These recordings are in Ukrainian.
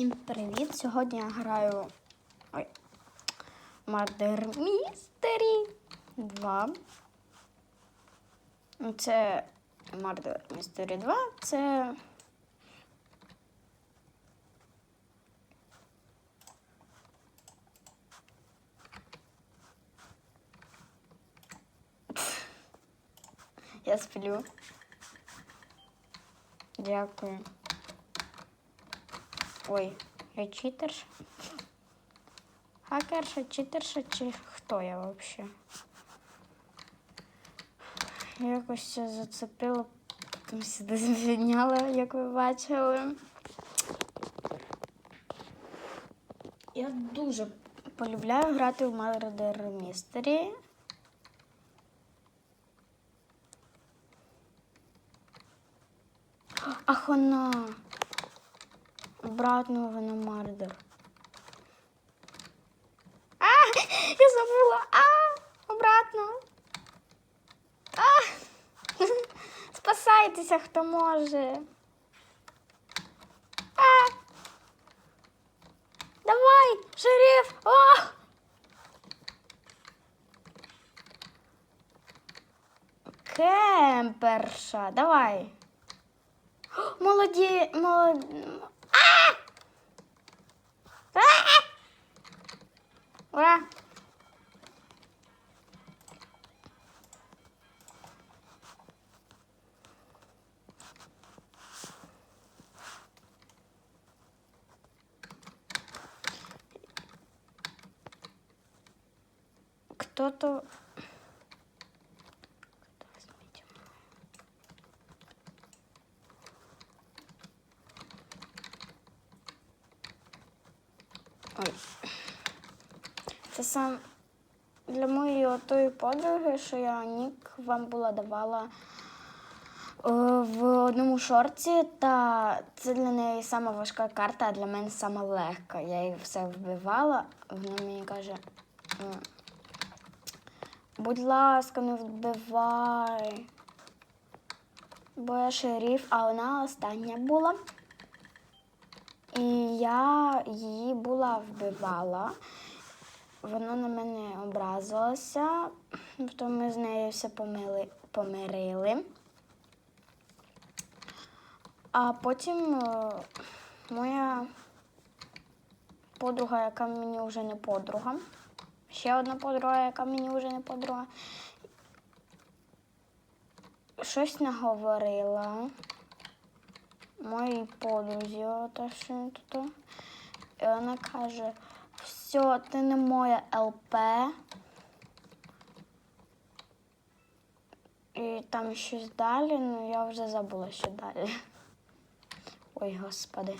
Всім привіт! Сьогодні я граю ой, Murder Mystery 2. Ну, Це Murder Mystery 2. Це. Я сплю. Дякую. Ой, я читерша. Хакерша, читерша чи хто я взагалі? Якось це зацепила, потім сюди звільняла, як ви бачили. Я дуже полюбляю грати в Murder Mystery. Ах, вона. Обратно вона Мардер. А, я забула. А, обратно. А, спасайтеся, хто може. А, давай, шериф. О! Кемперша, давай. О, Молоді, молод... А! А! Ура! Кто-то... Ой. Це сам для моєї отої подруги, що я нік вам була давала е, в одному шорті, та це для неї сама важка карта, а для мене сама легка. Я її все вбивала, вона мені каже. Будь ласка, не вбивай. Бо я шериф, а вона остання була. І я її була вбивала. Вона на мене образилася, потім ми з нею все помили, помирили. А потім е, моя подруга, яка мені вже не подруга, ще одна подруга, яка мені вже не подруга, щось наговорила моїй подрузі, та що тут. І вона каже, все, ти не моя ЛП. І там щось далі, ну я вже забула, що далі. Ой, господи.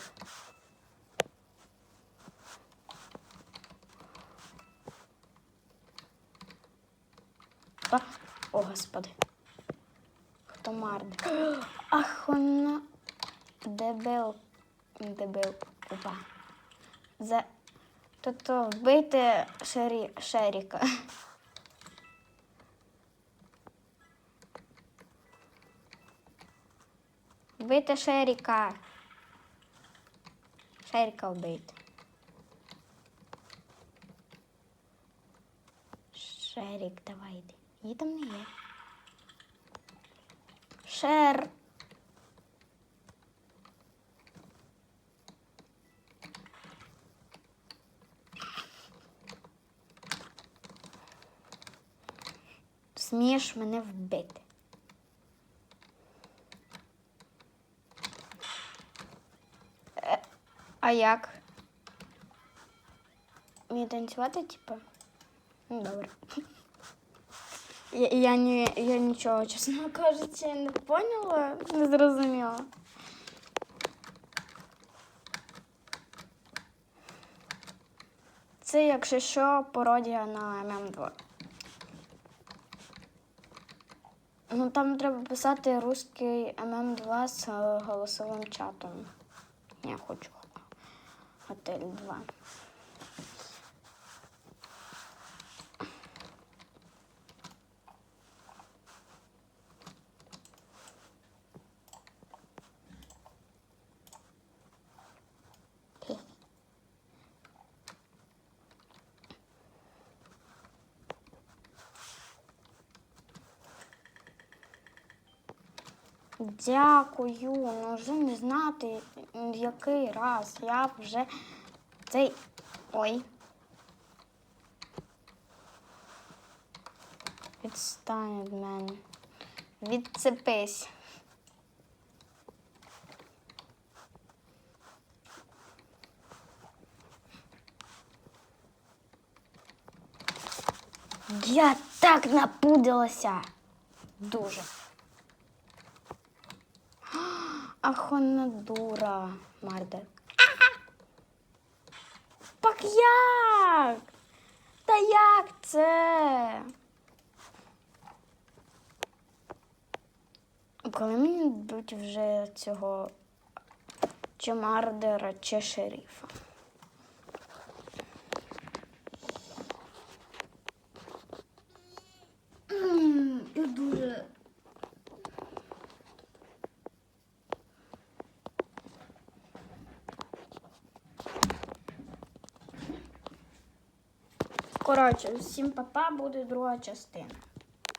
О, господи. Хто марде? Ах, вона дебил. Дебил. Опа. За... Тобто вбийте шері... Шеріка. Вбийте Шеріка. Шеріка вбийте. Шерік, давай йди. Її там не є. Шер. Смієш мене вбити. Е, А як? Мені танцювати, типу? Ну, добре. Я, я, ні, я нічого, чесно кажучи, не поняла, не зрозуміла. Це, якщо що, пародія на ММ2. Ну там треба писати русський ММ2 з голосовим чатом. Я хочу готель 2. Дякую. Ну не знати, який раз. Я вже цей. Ой. Відстань від мене. Відцепись. Я так напудилася. Дуже. Ах, дура, Мардер. Так як? Та як це? Коли мені будуть вже цього чи мардера, чи шерифа? Я дуже. Коротше, всім папа буде друга частина.